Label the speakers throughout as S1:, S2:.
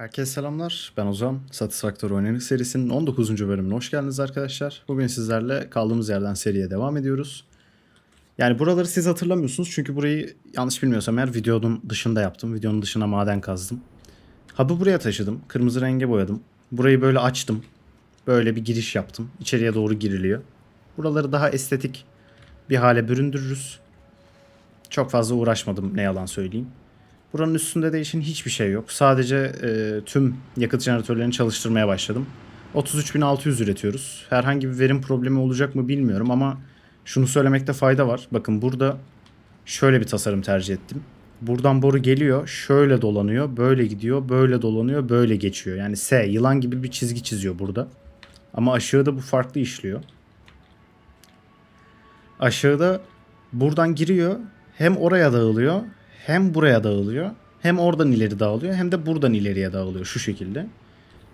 S1: Herkese selamlar. Ben Ozan. Satisfactory Oynanık serisinin 19. bölümüne hoş geldiniz arkadaşlar. Bugün sizlerle kaldığımız yerden seriye devam ediyoruz. Yani buraları siz hatırlamıyorsunuz çünkü burayı yanlış bilmiyorsam eğer videonun dışında yaptım. Videonun dışına maden kazdım. Hub'ı buraya taşıdım. Kırmızı renge boyadım. Burayı böyle açtım. Böyle bir giriş yaptım. İçeriye doğru giriliyor. Buraları daha estetik bir hale büründürürüz. Çok fazla uğraşmadım ne yalan söyleyeyim. Buranın üstünde değişen hiçbir şey yok. Sadece e, tüm yakıt jeneratörlerini çalıştırmaya başladım. 33.600 üretiyoruz. Herhangi bir verim problemi olacak mı bilmiyorum ama şunu söylemekte fayda var. Bakın burada şöyle bir tasarım tercih ettim. Buradan boru geliyor, şöyle dolanıyor, böyle gidiyor, böyle dolanıyor, böyle geçiyor. Yani S, yılan gibi bir çizgi çiziyor burada. Ama aşağıda bu farklı işliyor. Aşağıda buradan giriyor, hem oraya dağılıyor, hem buraya dağılıyor. Hem oradan ileri dağılıyor hem de buradan ileriye dağılıyor şu şekilde.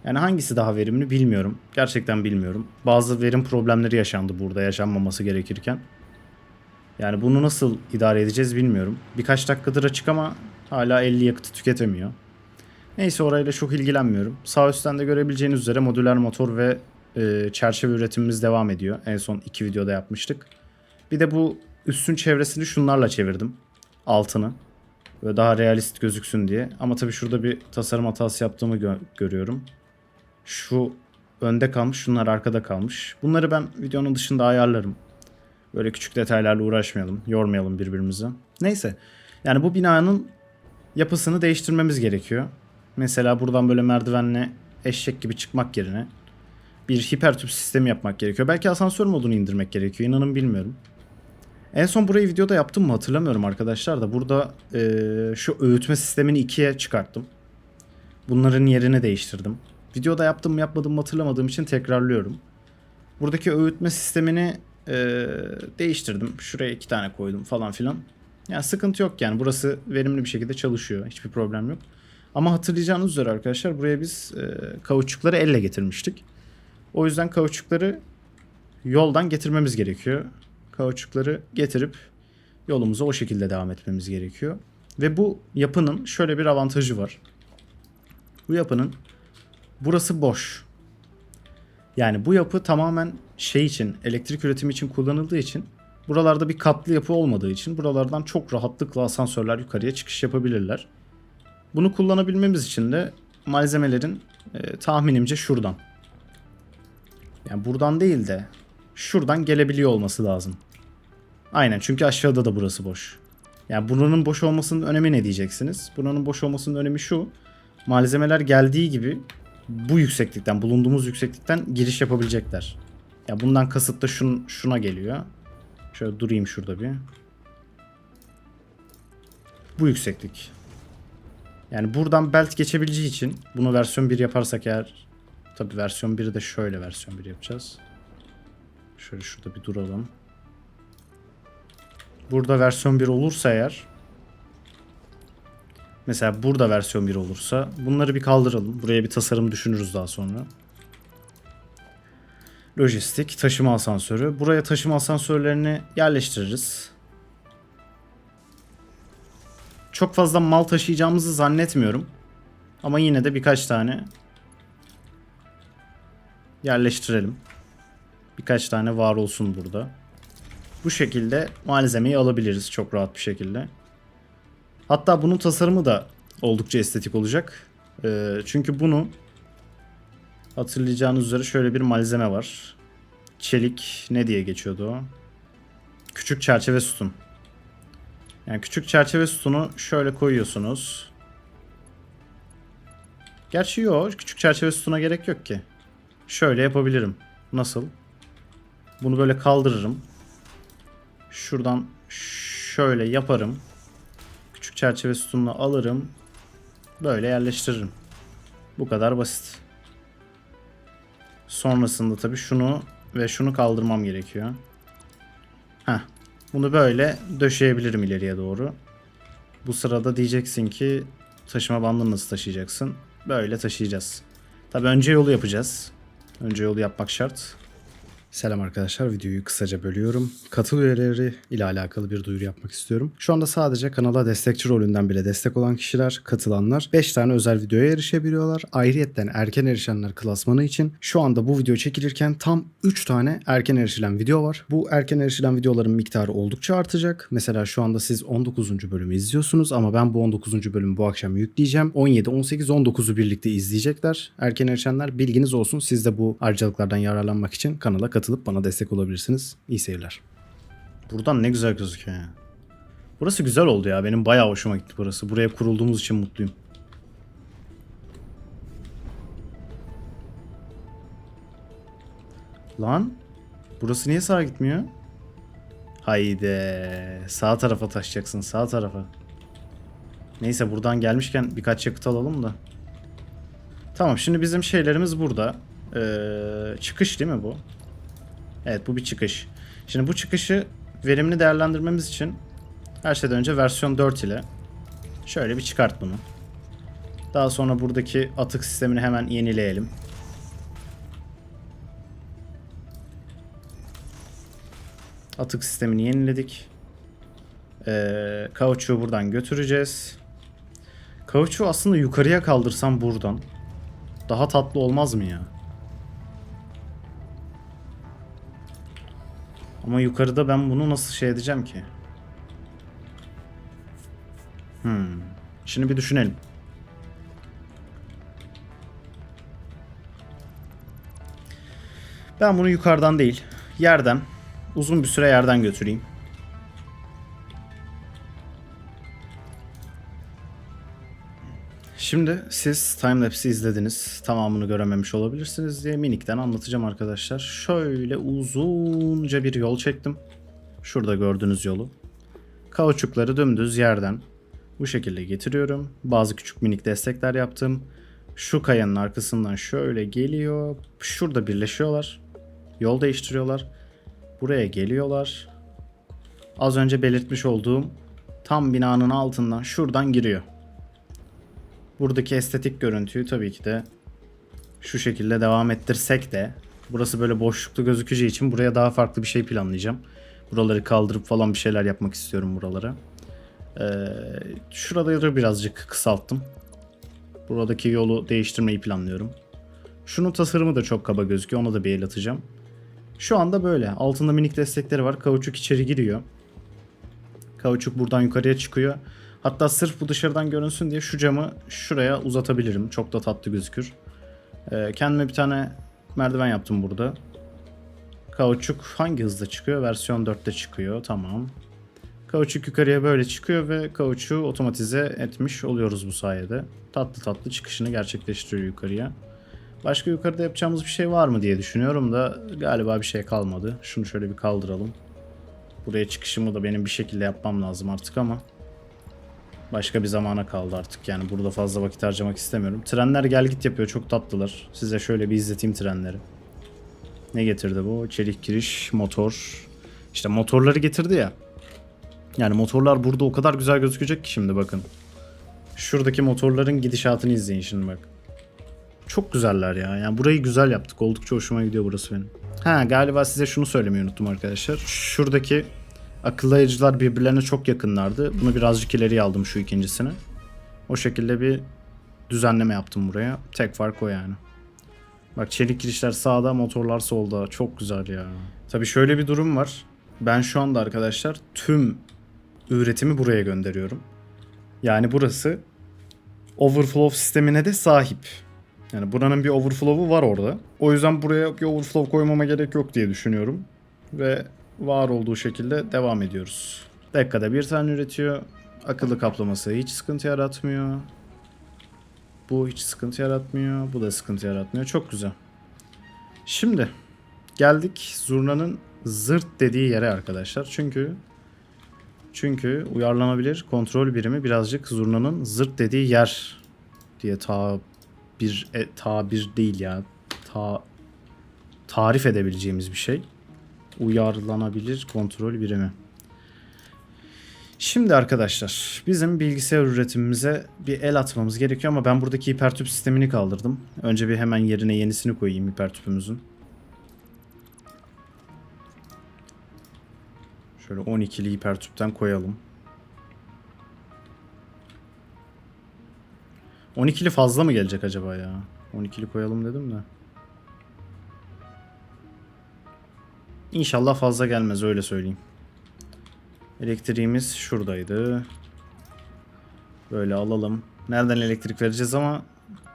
S1: Yani hangisi daha verimli bilmiyorum. Gerçekten bilmiyorum. Bazı verim problemleri yaşandı burada yaşanmaması gerekirken. Yani bunu nasıl idare edeceğiz bilmiyorum. Birkaç dakikadır açık ama hala 50 yakıtı tüketemiyor. Neyse orayla çok ilgilenmiyorum. Sağ üstten de görebileceğiniz üzere modüler motor ve e, çerçeve üretimimiz devam ediyor. En son iki videoda yapmıştık. Bir de bu üstün çevresini şunlarla çevirdim. Altını. Böyle daha realist gözüksün diye. Ama tabii şurada bir tasarım hatası yaptığımı gö- görüyorum. Şu önde kalmış, şunlar arkada kalmış. Bunları ben videonun dışında ayarlarım. Böyle küçük detaylarla uğraşmayalım, yormayalım birbirimizi. Neyse. Yani bu binanın yapısını değiştirmemiz gerekiyor. Mesela buradan böyle merdivenle eşek gibi çıkmak yerine bir hipertüp sistemi yapmak gerekiyor. Belki asansör modunu indirmek gerekiyor. İnanın bilmiyorum. En son burayı videoda yaptım mı hatırlamıyorum arkadaşlar da burada eee, şu öğütme sistemini ikiye çıkarttım. Bunların yerini değiştirdim. Videoda yaptım mı yapmadım mı hatırlamadığım için tekrarlıyorum. Buradaki öğütme sistemini eee, değiştirdim. Şuraya iki tane koydum falan filan. Yani sıkıntı yok yani burası verimli bir şekilde çalışıyor. Hiçbir problem yok. Ama hatırlayacağınız üzere arkadaşlar buraya biz eee kauçukları elle getirmiştik. O yüzden kauçukları yoldan getirmemiz gerekiyor kauçukları getirip yolumuza o şekilde devam etmemiz gerekiyor. Ve bu yapının şöyle bir avantajı var. Bu yapının burası boş. Yani bu yapı tamamen şey için, elektrik üretimi için kullanıldığı için buralarda bir katlı yapı olmadığı için buralardan çok rahatlıkla asansörler yukarıya çıkış yapabilirler. Bunu kullanabilmemiz için de malzemelerin e, tahminimce şuradan. Yani buradan değil de şuradan gelebiliyor olması lazım. Aynen çünkü aşağıda da burası boş. Yani buranın boş olmasının önemi ne diyeceksiniz? Buranın boş olmasının önemi şu. Malzemeler geldiği gibi bu yükseklikten, bulunduğumuz yükseklikten giriş yapabilecekler. Ya bundan kasıt da şun, şuna geliyor. Şöyle durayım şurada bir. Bu yükseklik. Yani buradan belt geçebileceği için bunu versiyon 1 yaparsak eğer tabi versiyon 1'i de şöyle versiyon 1 yapacağız. Şöyle şurada bir duralım. Burada versiyon 1 olursa eğer mesela burada versiyon 1 olursa bunları bir kaldıralım. Buraya bir tasarım düşünürüz daha sonra. Lojistik, taşıma asansörü. Buraya taşıma asansörlerini yerleştiririz. Çok fazla mal taşıyacağımızı zannetmiyorum. Ama yine de birkaç tane yerleştirelim. Birkaç tane var olsun burada. Bu şekilde malzemeyi alabiliriz çok rahat bir şekilde. Hatta bunun tasarımı da oldukça estetik olacak. Ee, çünkü bunu hatırlayacağınız üzere şöyle bir malzeme var. Çelik ne diye geçiyordu o? Küçük çerçeve sütun. Yani küçük çerçeve sütunu şöyle koyuyorsunuz. Gerçi yok. Küçük çerçeve sütuna gerek yok ki. Şöyle yapabilirim. Nasıl? Bunu böyle kaldırırım. Şuradan şöyle yaparım. Küçük çerçeve sütununu alırım. Böyle yerleştiririm. Bu kadar basit. Sonrasında tabii şunu ve şunu kaldırmam gerekiyor. Heh. Bunu böyle döşeyebilirim ileriye doğru. Bu sırada diyeceksin ki taşıma bandını nasıl taşıyacaksın? Böyle taşıyacağız. Tabii önce yolu yapacağız. Önce yolu yapmak şart. Selam arkadaşlar videoyu kısaca bölüyorum. Katıl üyeleri ile alakalı bir duyuru yapmak istiyorum. Şu anda sadece kanala destekçi rolünden bile destek olan kişiler, katılanlar 5 tane özel videoya erişebiliyorlar. Ayrıyetten erken erişenler klasmanı için şu anda bu video çekilirken tam 3 tane erken erişilen video var. Bu erken erişilen videoların miktarı oldukça artacak. Mesela şu anda siz 19. bölümü izliyorsunuz ama ben bu 19. bölümü bu akşam yükleyeceğim. 17, 18, 19'u birlikte izleyecekler. Erken erişenler bilginiz olsun. Siz de bu ayrıcalıklardan yararlanmak için kanala katılıp bana destek olabilirsiniz. İyi seyirler. Buradan ne güzel gözüküyor ya. Burası güzel oldu ya. Benim bayağı hoşuma gitti burası. Buraya kurulduğumuz için mutluyum. Lan burası niye sağa gitmiyor? Haydi sağ tarafa taşacaksın sağ tarafa. Neyse buradan gelmişken birkaç yakıt alalım da. Tamam şimdi bizim şeylerimiz burada. Ee, çıkış değil mi bu? Evet bu bir çıkış. Şimdi bu çıkışı verimli değerlendirmemiz için her şeyden önce versiyon 4 ile şöyle bir çıkart bunu. Daha sonra buradaki atık sistemini hemen yenileyelim. Atık sistemini yeniledik. Ee, kauçuğu buradan götüreceğiz. Kauçuğu aslında yukarıya kaldırsam buradan. Daha tatlı olmaz mı ya? Ama yukarıda ben bunu nasıl şey edeceğim ki? Hmm. Şimdi bir düşünelim. Ben bunu yukarıdan değil, yerden, uzun bir süre yerden götüreyim. Şimdi siz timelapse'i izlediniz. Tamamını görememiş olabilirsiniz diye minikten anlatacağım arkadaşlar. Şöyle uzunca bir yol çektim. Şurada gördüğünüz yolu. Kauçukları dümdüz yerden bu şekilde getiriyorum. Bazı küçük minik destekler yaptım. Şu kayanın arkasından şöyle geliyor. Şurada birleşiyorlar. Yol değiştiriyorlar. Buraya geliyorlar. Az önce belirtmiş olduğum tam binanın altından şuradan giriyor. Buradaki estetik görüntüyü tabii ki de şu şekilde devam ettirsek de burası böyle boşluklu gözükeceği için buraya daha farklı bir şey planlayacağım. Buraları kaldırıp falan bir şeyler yapmak istiyorum buralara. Ee, şuraları birazcık kısalttım. Buradaki yolu değiştirmeyi planlıyorum. Şunun tasarımı da çok kaba gözüküyor. Ona da bir el atacağım. Şu anda böyle. Altında minik destekleri var. Kauçuk içeri giriyor. Kauçuk buradan yukarıya çıkıyor. Hatta sırf bu dışarıdan görünsün diye şu camı şuraya uzatabilirim. Çok da tatlı gözükür. Ee, kendime bir tane merdiven yaptım burada. Kauçuk hangi hızda çıkıyor? Versiyon 4'te çıkıyor. Tamam. Kauçuk yukarıya böyle çıkıyor ve kauçuğu otomatize etmiş oluyoruz bu sayede. Tatlı tatlı çıkışını gerçekleştiriyor yukarıya. Başka yukarıda yapacağımız bir şey var mı diye düşünüyorum da galiba bir şey kalmadı. Şunu şöyle bir kaldıralım. Buraya çıkışımı da benim bir şekilde yapmam lazım artık ama başka bir zamana kaldı artık. Yani burada fazla vakit harcamak istemiyorum. Trenler gel git yapıyor. Çok tatlılar. Size şöyle bir izleteyim trenleri. Ne getirdi bu? Çelik giriş, motor. İşte motorları getirdi ya. Yani motorlar burada o kadar güzel gözükecek ki şimdi bakın. Şuradaki motorların gidişatını izleyin şimdi bak. Çok güzeller ya. Yani burayı güzel yaptık. Oldukça hoşuma gidiyor burası benim. Ha galiba size şunu söylemeyi unuttum arkadaşlar. Şuradaki akıllayıcılar birbirlerine çok yakınlardı. Bunu birazcık ileriye aldım şu ikincisini. O şekilde bir düzenleme yaptım buraya. Tek fark o yani. Bak çelik girişler sağda, motorlar solda. Çok güzel ya. Tabii şöyle bir durum var. Ben şu anda arkadaşlar tüm üretimi buraya gönderiyorum. Yani burası overflow sistemine de sahip. Yani buranın bir overflow'u var orada. O yüzden buraya bir overflow koymama gerek yok diye düşünüyorum. Ve var olduğu şekilde devam ediyoruz. Dakikada bir tane üretiyor. Akıllı kaplaması hiç sıkıntı yaratmıyor. Bu hiç sıkıntı yaratmıyor. Bu da sıkıntı yaratmıyor. Çok güzel. Şimdi geldik zurnanın zırt dediği yere arkadaşlar. Çünkü çünkü uyarlanabilir kontrol birimi birazcık zurnanın zırt dediği yer diye ta bir e, tabir değil ya. Ta tarif edebileceğimiz bir şey. Uyarlanabilir kontrol birimi. Şimdi arkadaşlar bizim bilgisayar üretimimize bir el atmamız gerekiyor ama ben buradaki hipertüp sistemini kaldırdım. Önce bir hemen yerine yenisini koyayım hipertüpümüzün. Şöyle 12'li hipertüpten koyalım. 12'li fazla mı gelecek acaba ya? 12'li koyalım dedim de. İnşallah fazla gelmez öyle söyleyeyim. Elektriğimiz şuradaydı. Böyle alalım. Nereden elektrik vereceğiz ama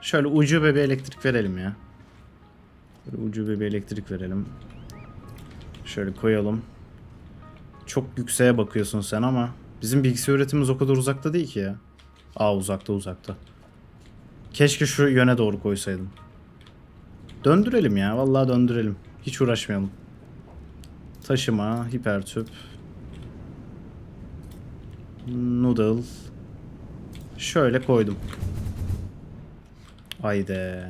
S1: şöyle ucube bir elektrik verelim ya. Böyle ucube bir elektrik verelim. Şöyle koyalım. Çok yükseğe bakıyorsun sen ama bizim bilgisayar üretimimiz o kadar uzakta değil ki ya. Aa uzakta uzakta. Keşke şu yöne doğru koysaydım. Döndürelim ya. Vallahi döndürelim. Hiç uğraşmayalım. Taşıma, hipertüp. Noodle. Şöyle koydum. Haydi.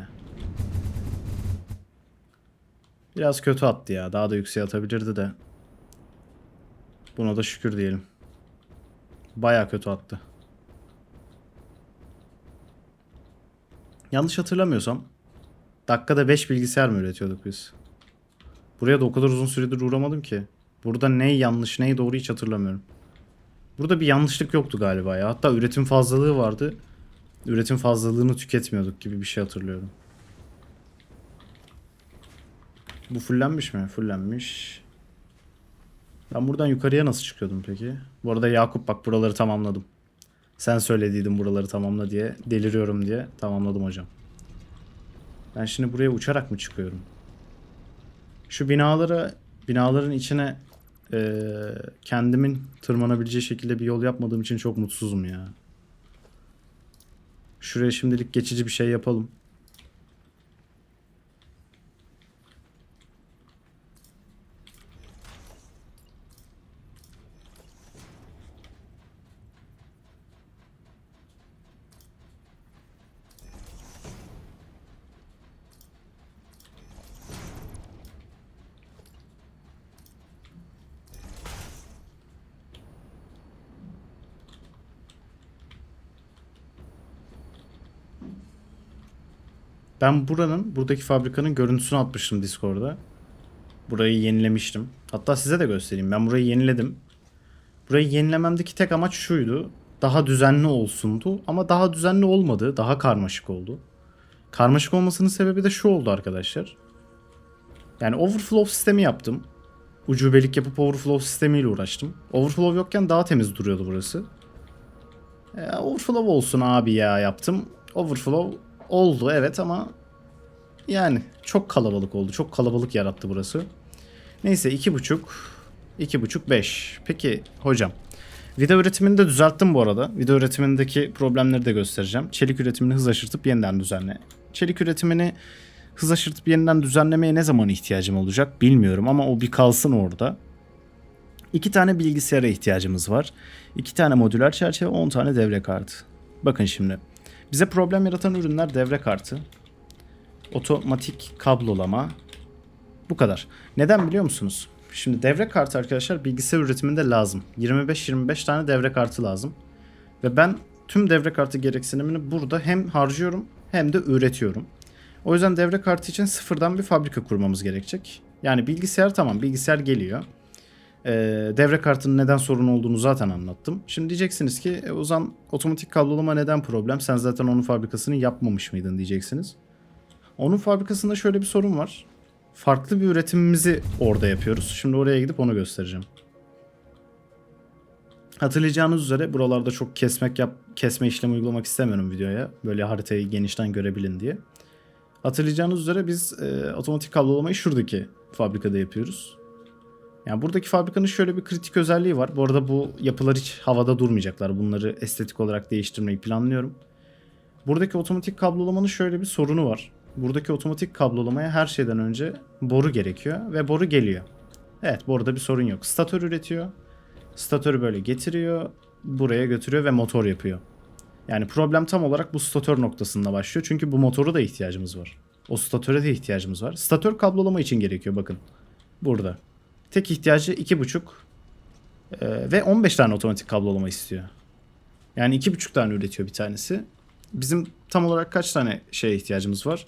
S1: Biraz kötü attı ya. Daha da yükseğe atabilirdi de. Buna da şükür diyelim. Baya kötü attı. Yanlış hatırlamıyorsam dakikada 5 bilgisayar mı üretiyorduk biz? Buraya da o kadar uzun süredir uğramadım ki. Burada ne yanlış ne doğru hiç hatırlamıyorum. Burada bir yanlışlık yoktu galiba ya. Hatta üretim fazlalığı vardı. Üretim fazlalığını tüketmiyorduk gibi bir şey hatırlıyorum. Bu fullenmiş mi? Fullenmiş. Ben buradan yukarıya nasıl çıkıyordum peki? Bu arada Yakup bak buraları tamamladım. Sen söylediydin buraları tamamla diye. Deliriyorum diye tamamladım hocam. Ben şimdi buraya uçarak mı çıkıyorum? Şu binalara, binaların içine eee, kendimin tırmanabileceği şekilde bir yol yapmadığım için çok mutsuzum ya. Şuraya şimdilik geçici bir şey yapalım. Ben buranın, buradaki fabrikanın görüntüsünü atmıştım Discord'da. Burayı yenilemiştim. Hatta size de göstereyim. Ben burayı yeniledim. Burayı yenilememdeki tek amaç şuydu. Daha düzenli olsundu ama daha düzenli olmadı. Daha karmaşık oldu. Karmaşık olmasının sebebi de şu oldu arkadaşlar. Yani overflow sistemi yaptım. Ucubelik yapıp overflow sistemiyle uğraştım. Overflow yokken daha temiz duruyordu burası. E, overflow olsun abi ya yaptım. Overflow oldu evet ama yani çok kalabalık oldu. Çok kalabalık yarattı burası. Neyse iki buçuk, iki buçuk beş. Peki hocam. Video üretimini de düzelttim bu arada. Video üretimindeki problemleri de göstereceğim. Çelik üretimini hız yeniden düzenle. Çelik üretimini hız yeniden düzenlemeye ne zaman ihtiyacım olacak bilmiyorum ama o bir kalsın orada. İki tane bilgisayara ihtiyacımız var. İki tane modüler çerçeve, 10 tane devre kartı. Bakın şimdi. Bize problem yaratan ürünler devre kartı, otomatik kablolama. Bu kadar. Neden biliyor musunuz? Şimdi devre kartı arkadaşlar bilgisayar üretiminde lazım. 25-25 tane devre kartı lazım. Ve ben tüm devre kartı gereksinimini burada hem harcıyorum hem de üretiyorum. O yüzden devre kartı için sıfırdan bir fabrika kurmamız gerekecek. Yani bilgisayar tamam bilgisayar geliyor. Ee, devre kartının neden sorun olduğunu zaten anlattım. Şimdi diyeceksiniz ki e, Ozan otomatik kablolama neden problem? Sen zaten onun fabrikasını yapmamış mıydın diyeceksiniz. Onun fabrikasında şöyle bir sorun var. Farklı bir üretimimizi orada yapıyoruz. Şimdi oraya gidip onu göstereceğim. Hatırlayacağınız üzere buralarda çok kesmek yap kesme işlemi uygulamak istemiyorum videoya. Böyle haritayı genişten görebilin diye. Hatırlayacağınız üzere biz e, otomatik kablolamayı şuradaki fabrikada yapıyoruz. Yani buradaki fabrikanın şöyle bir kritik özelliği var. Bu arada bu yapılar hiç havada durmayacaklar. Bunları estetik olarak değiştirmeyi planlıyorum. Buradaki otomatik kablolamanın şöyle bir sorunu var. Buradaki otomatik kablolamaya her şeyden önce boru gerekiyor ve boru geliyor. Evet boruda bir sorun yok. Statör üretiyor. Statörü böyle getiriyor, buraya götürüyor ve motor yapıyor. Yani problem tam olarak bu statör noktasında başlıyor. Çünkü bu motoru da ihtiyacımız var. O statöre de ihtiyacımız var. Statör kablolama için gerekiyor bakın. Burada. Tek ihtiyacı 2.5 ee, ve 15 tane otomatik kablolama istiyor. Yani 2.5 tane üretiyor bir tanesi. Bizim tam olarak kaç tane şeye ihtiyacımız var?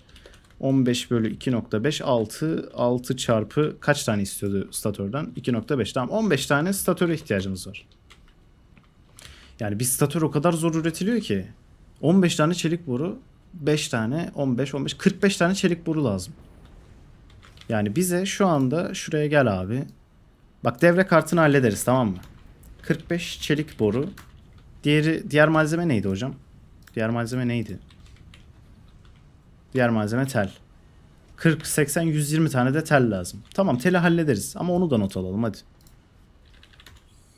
S1: 15 bölü 2.5 6 6 çarpı kaç tane istiyordu statörden? 2.5 tamam 15 tane statöre ihtiyacımız var. Yani bir statör o kadar zor üretiliyor ki 15 tane çelik boru 5 tane 15 15 45 tane çelik boru lazım. Yani bize şu anda şuraya gel abi. Bak devre kartını hallederiz tamam mı? 45 çelik boru. Diğeri diğer malzeme neydi hocam? Diğer malzeme neydi? Diğer malzeme tel. 40 80 120 tane de tel lazım. Tamam teli hallederiz ama onu da not alalım hadi.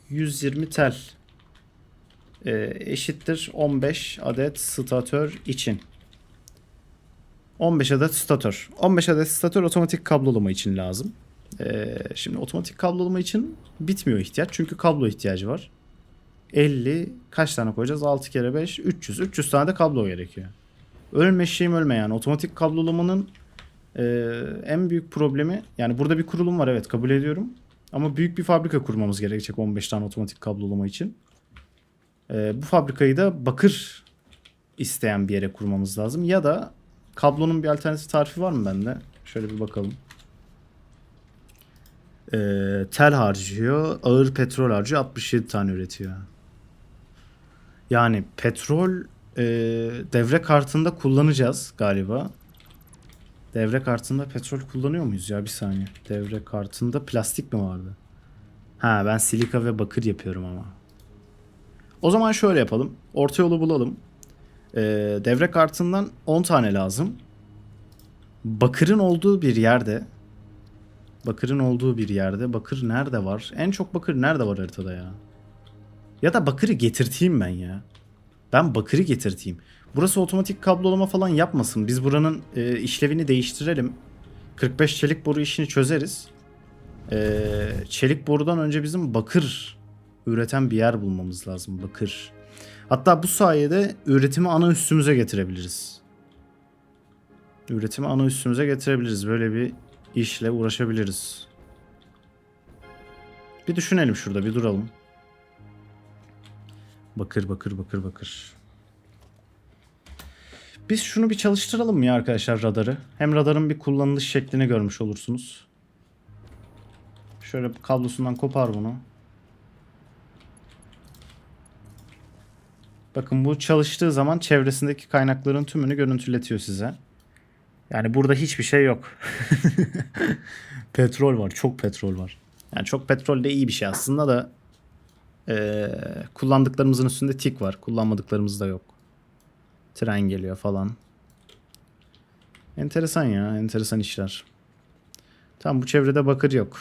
S1: 120 tel e, eşittir 15 adet statör için. 15 adet statör. 15 adet statör otomatik kablolama için lazım. Ee, şimdi otomatik kablolama için bitmiyor ihtiyaç. Çünkü kablo ihtiyacı var. 50 kaç tane koyacağız? 6 kere 5 300. 300 tane de kablo gerekiyor. Ölme şeyim ölme yani. Otomatik kablolamanın e, en büyük problemi yani burada bir kurulum var evet kabul ediyorum. Ama büyük bir fabrika kurmamız gerekecek 15 tane otomatik kablolama için. E, bu fabrikayı da bakır isteyen bir yere kurmamız lazım. Ya da kablonun bir alternatif tarifi var mı bende? Şöyle bir bakalım. Ee, tel harcıyor. Ağır petrol harcıyor. 67 tane üretiyor. Yani petrol e, devre kartında kullanacağız galiba. Devre kartında petrol kullanıyor muyuz ya? Bir saniye. Devre kartında plastik mi vardı? Ha ben silika ve bakır yapıyorum ama. O zaman şöyle yapalım. Orta yolu bulalım. Ee, devre kartından 10 tane lazım. Bakırın olduğu bir yerde Bakırın olduğu bir yerde. Bakır nerede var? En çok bakır nerede var haritada ya? Ya da bakırı getirteyim ben ya. Ben bakırı getirteyim. Burası otomatik kablolama falan yapmasın. Biz buranın e, işlevini değiştirelim. 45 çelik boru işini çözeriz. E, çelik borudan önce bizim bakır üreten bir yer bulmamız lazım. Bakır. Hatta bu sayede üretimi ana üstümüze getirebiliriz. Üretimi ana üstümüze getirebiliriz. Böyle bir işle uğraşabiliriz. Bir düşünelim şurada bir duralım. Bakır bakır bakır bakır. Biz şunu bir çalıştıralım ya arkadaşlar radarı? Hem radarın bir kullanılış şeklini görmüş olursunuz. Şöyle kablosundan kopar bunu. Bakın bu çalıştığı zaman çevresindeki kaynakların tümünü görüntületiyor size. Yani burada hiçbir şey yok. petrol var. Çok petrol var. Yani çok petrol de iyi bir şey aslında da eee, kullandıklarımızın üstünde tik var. Kullanmadıklarımız da yok. Tren geliyor falan. Enteresan ya. Enteresan işler. Tamam bu çevrede bakır yok.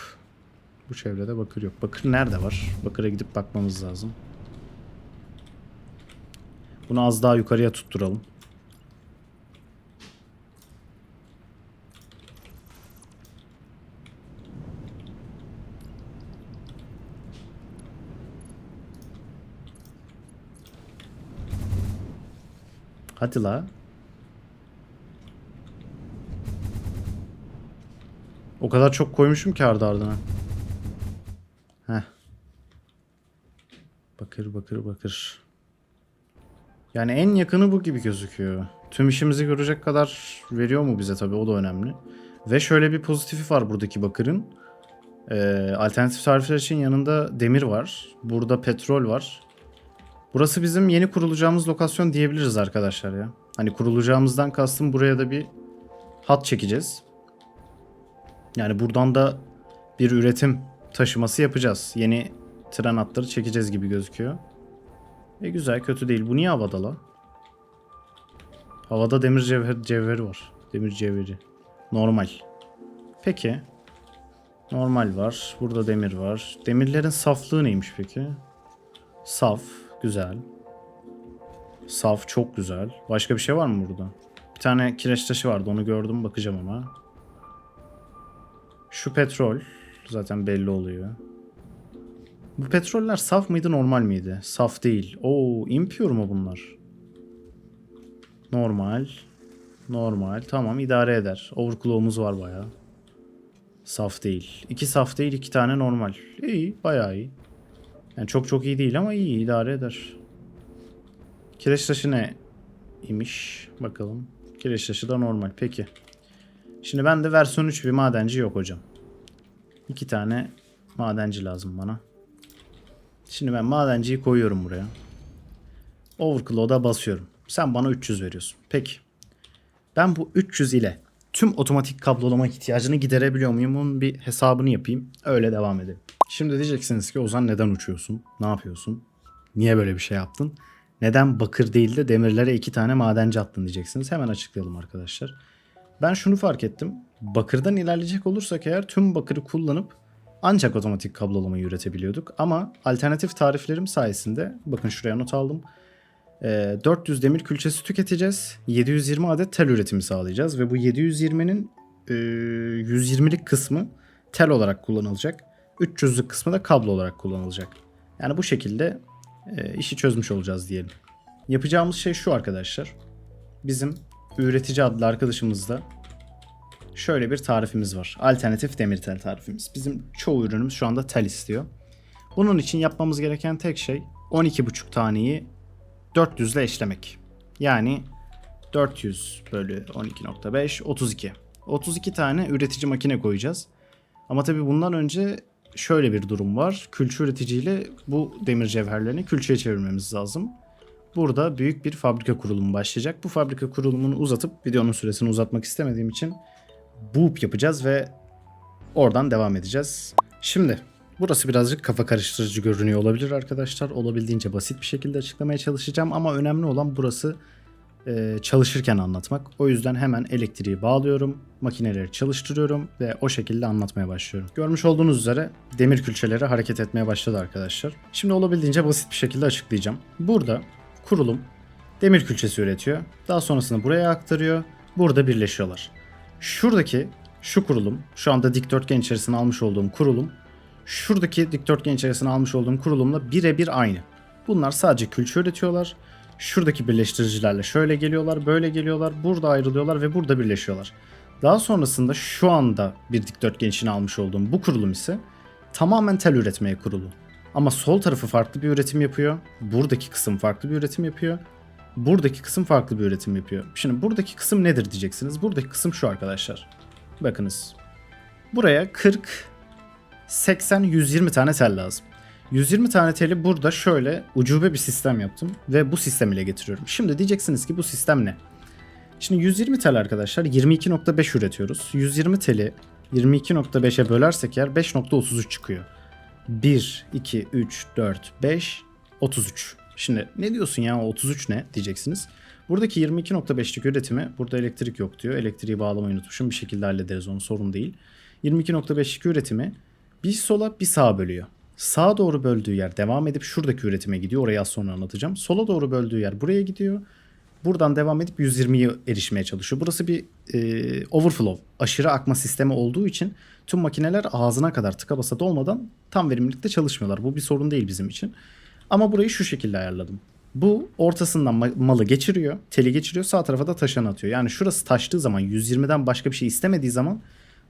S1: Bu çevrede bakır yok. Bakır nerede var? Bakır'a gidip bakmamız lazım. Bunu az daha yukarıya tutturalım. Hadi la. O kadar çok koymuşum ki ardı ardına. Heh. Bakır bakır bakır. Yani en yakını bu gibi gözüküyor. Tüm işimizi görecek kadar veriyor mu bize tabii o da önemli. Ve şöyle bir pozitifi var buradaki bakırın. Ee, alternatif tarifler için yanında demir var. Burada petrol var. Burası bizim yeni kurulacağımız lokasyon diyebiliriz arkadaşlar ya. Hani kurulacağımızdan kastım buraya da bir hat çekeceğiz. Yani buradan da bir üretim taşıması yapacağız. Yeni tren hatları çekeceğiz gibi gözüküyor. E güzel kötü değil. Bu niye havada la? Havada demir cevher, cevheri var. Demir cevheri. Normal. Peki. Normal var. Burada demir var. Demirlerin saflığı neymiş peki? Saf. Güzel. Saf çok güzel. Başka bir şey var mı burada? Bir tane kireç taşı vardı onu gördüm bakacağım ama. Şu petrol zaten belli oluyor. Bu petroller saf mıydı normal miydi? Saf değil. Oo impure mu bunlar? Normal. Normal. Tamam idare eder. Overclock'umuz var bayağı. Saf değil. İki saf değil iki tane normal. İyi bayağı iyi. Yani çok çok iyi değil ama iyi idare eder. Kireç taşı ne imiş? Bakalım. Kireç taşı da normal. Peki. Şimdi ben de versiyon 3 bir madenci yok hocam. İki tane madenci lazım bana. Şimdi ben madenciyi koyuyorum buraya. Overclock'a basıyorum. Sen bana 300 veriyorsun. Peki. Ben bu 300 ile tüm otomatik kablolama ihtiyacını giderebiliyor muyum? Bunun bir hesabını yapayım. Öyle devam edelim. Şimdi diyeceksiniz ki Ozan neden uçuyorsun? Ne yapıyorsun? Niye böyle bir şey yaptın? Neden bakır değil de demirlere iki tane madenci attın diyeceksiniz. Hemen açıklayalım arkadaşlar. Ben şunu fark ettim. Bakırdan ilerleyecek olursak eğer tüm bakırı kullanıp ancak otomatik kablolamayı üretebiliyorduk. Ama alternatif tariflerim sayesinde bakın şuraya not aldım. Ee, 400 demir külçesi tüketeceğiz. 720 adet tel üretimi sağlayacağız ve bu 720'nin e, 120'lik kısmı tel olarak kullanılacak. 300'lük kısmı da kablo olarak kullanılacak. Yani bu şekilde e, işi çözmüş olacağız diyelim. Yapacağımız şey şu arkadaşlar. Bizim üretici adlı arkadaşımızda şöyle bir tarifimiz var. Alternatif demir tel tarifimiz. Bizim çoğu ürünümüz şu anda tel istiyor. Bunun için yapmamız gereken tek şey 12,5 taneyi 400 ile eşlemek. Yani 400 bölü 12.5 32. 32 tane üretici makine koyacağız. Ama tabii bundan önce şöyle bir durum var. Külçe üreticiyle bu demir cevherlerini külçeye çevirmemiz lazım. Burada büyük bir fabrika kurulumu başlayacak. Bu fabrika kurulumunu uzatıp videonun süresini uzatmak istemediğim için boop yapacağız ve oradan devam edeceğiz. Şimdi burası birazcık kafa karıştırıcı görünüyor olabilir arkadaşlar. Olabildiğince basit bir şekilde açıklamaya çalışacağım ama önemli olan burası e, çalışırken anlatmak. O yüzden hemen elektriği bağlıyorum, makineleri çalıştırıyorum ve o şekilde anlatmaya başlıyorum. Görmüş olduğunuz üzere demir külçeleri hareket etmeye başladı arkadaşlar. Şimdi olabildiğince basit bir şekilde açıklayacağım. Burada kurulum demir külçesi üretiyor. Daha sonrasında buraya aktarıyor. Burada birleşiyorlar. Şuradaki şu kurulum, şu anda dikdörtgen içerisine almış olduğum kurulum, şuradaki dikdörtgen içerisine almış olduğum kurulumla birebir aynı. Bunlar sadece külçe üretiyorlar. Şuradaki birleştiricilerle şöyle geliyorlar, böyle geliyorlar, burada ayrılıyorlar ve burada birleşiyorlar. Daha sonrasında şu anda bir dikdörtgen içine almış olduğum bu kurulum ise tamamen tel üretmeye kurulu. Ama sol tarafı farklı bir üretim yapıyor. Buradaki kısım farklı bir üretim yapıyor. Buradaki kısım farklı bir üretim yapıyor. Şimdi buradaki kısım nedir diyeceksiniz. Buradaki kısım şu arkadaşlar. Bakınız. Buraya 40, 80, 120 tane tel lazım. 120 tane teli burada şöyle ucube bir sistem yaptım ve bu sistem ile getiriyorum. Şimdi diyeceksiniz ki bu sistem ne? Şimdi 120 tel arkadaşlar 22.5 üretiyoruz. 120 teli 22.5'e bölersek eğer 5.33 çıkıyor. 1, 2, 3, 4, 5, 33. Şimdi ne diyorsun ya o 33 ne diyeceksiniz. Buradaki 22.5'lik üretimi burada elektrik yok diyor. Elektriği bağlamayı unutmuşum bir şekilde hallederiz onu sorun değil. 22.5'lik üretimi bir sola bir sağa bölüyor. Sağa doğru böldüğü yer devam edip şuradaki üretime gidiyor. Orayı az sonra anlatacağım. Sola doğru böldüğü yer buraya gidiyor. Buradan devam edip 120'ye erişmeye çalışıyor. Burası bir e, overflow, aşırı akma sistemi olduğu için tüm makineler ağzına kadar tıka basa dolmadan tam verimlilikte çalışmıyorlar. Bu bir sorun değil bizim için. Ama burayı şu şekilde ayarladım. Bu ortasından ma- malı geçiriyor, teli geçiriyor, sağ tarafa da taşan atıyor. Yani şurası taştığı zaman 120'den başka bir şey istemediği zaman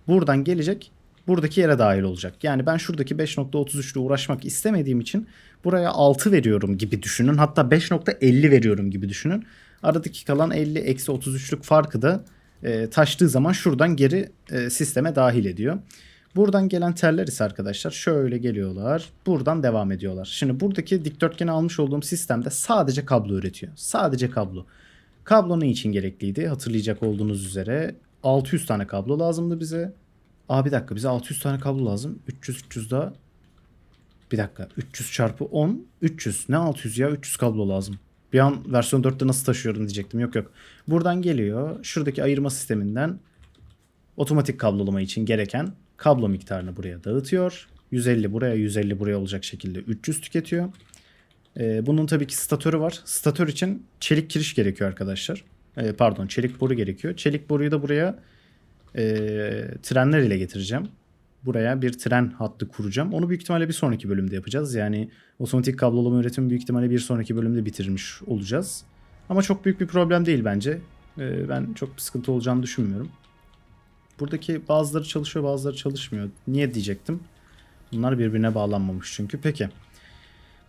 S1: buradan gelecek buradaki yere dahil olacak. Yani ben şuradaki 5.33 ile uğraşmak istemediğim için buraya 6 veriyorum gibi düşünün. Hatta 5.50 veriyorum gibi düşünün. Aradaki kalan 50 eksi 33'lük farkı da e, taştığı zaman şuradan geri e, sisteme dahil ediyor. Buradan gelen teller ise arkadaşlar şöyle geliyorlar. Buradan devam ediyorlar. Şimdi buradaki dikdörtgeni almış olduğum sistemde sadece kablo üretiyor. Sadece kablo. Kablo ne için gerekliydi? Hatırlayacak olduğunuz üzere 600 tane kablo lazımdı bize. Aa bir dakika bize 600 tane kablo lazım. 300 300 daha. Bir dakika 300 çarpı 10 300. Ne 600 ya 300 kablo lazım. Bir an versiyon 4'te nasıl taşıyorum diyecektim. Yok yok. Buradan geliyor. Şuradaki ayırma sisteminden otomatik kablolama için gereken kablo miktarını buraya dağıtıyor. 150 buraya 150 buraya olacak şekilde 300 tüketiyor. Ee, bunun tabii ki statörü var. Statör için çelik kiriş gerekiyor arkadaşlar. Ee, pardon çelik boru gerekiyor. Çelik boruyu da buraya e, trenler ile getireceğim. Buraya bir tren hattı kuracağım. Onu büyük ihtimalle bir sonraki bölümde yapacağız. Yani otomatik kablolama üretimi büyük ihtimalle bir sonraki bölümde bitirmiş olacağız. Ama çok büyük bir problem değil bence. Ee, ben çok bir sıkıntı olacağını düşünmüyorum. Buradaki bazıları çalışıyor bazıları çalışmıyor. Niye diyecektim. Bunlar birbirine bağlanmamış çünkü. Peki.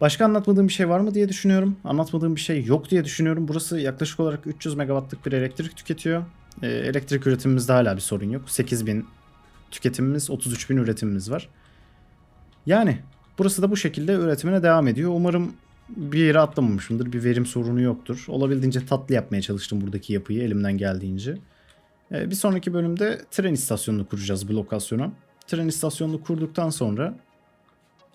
S1: Başka anlatmadığım bir şey var mı diye düşünüyorum. Anlatmadığım bir şey yok diye düşünüyorum. Burası yaklaşık olarak 300 megawattlık bir elektrik tüketiyor. e, elektrik üretimimizde hala bir sorun yok. 8000 tüketimimiz, 33000 üretimimiz var. Yani burası da bu şekilde üretimine devam ediyor. Umarım bir yere atlamamışımdır. Bir verim sorunu yoktur. Olabildiğince tatlı yapmaya çalıştım buradaki yapıyı elimden geldiğince. Ee, bir sonraki bölümde tren istasyonunu kuracağız bu lokasyona. Tren istasyonunu kurduktan sonra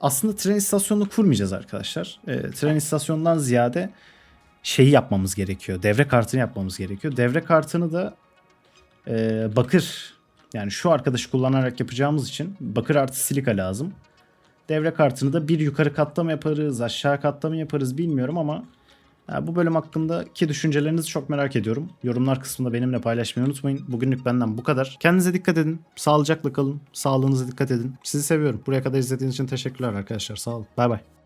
S1: aslında tren istasyonunu kurmayacağız arkadaşlar. Ee, tren istasyonundan ziyade şeyi yapmamız gerekiyor. Devre kartını yapmamız gerekiyor. Devre kartını da e, bakır yani şu arkadaşı kullanarak yapacağımız için bakır artı silika lazım. Devre kartını da bir yukarı katta mı yaparız, aşağı katta mı yaparız bilmiyorum ama ya bu bölüm hakkındaki düşüncelerinizi çok merak ediyorum. Yorumlar kısmında benimle paylaşmayı unutmayın. Bugünlük benden bu kadar. Kendinize dikkat edin. Sağlıcakla kalın. Sağlığınıza dikkat edin. Sizi seviyorum. Buraya kadar izlediğiniz için teşekkürler arkadaşlar. Sağ olun. Bay bay.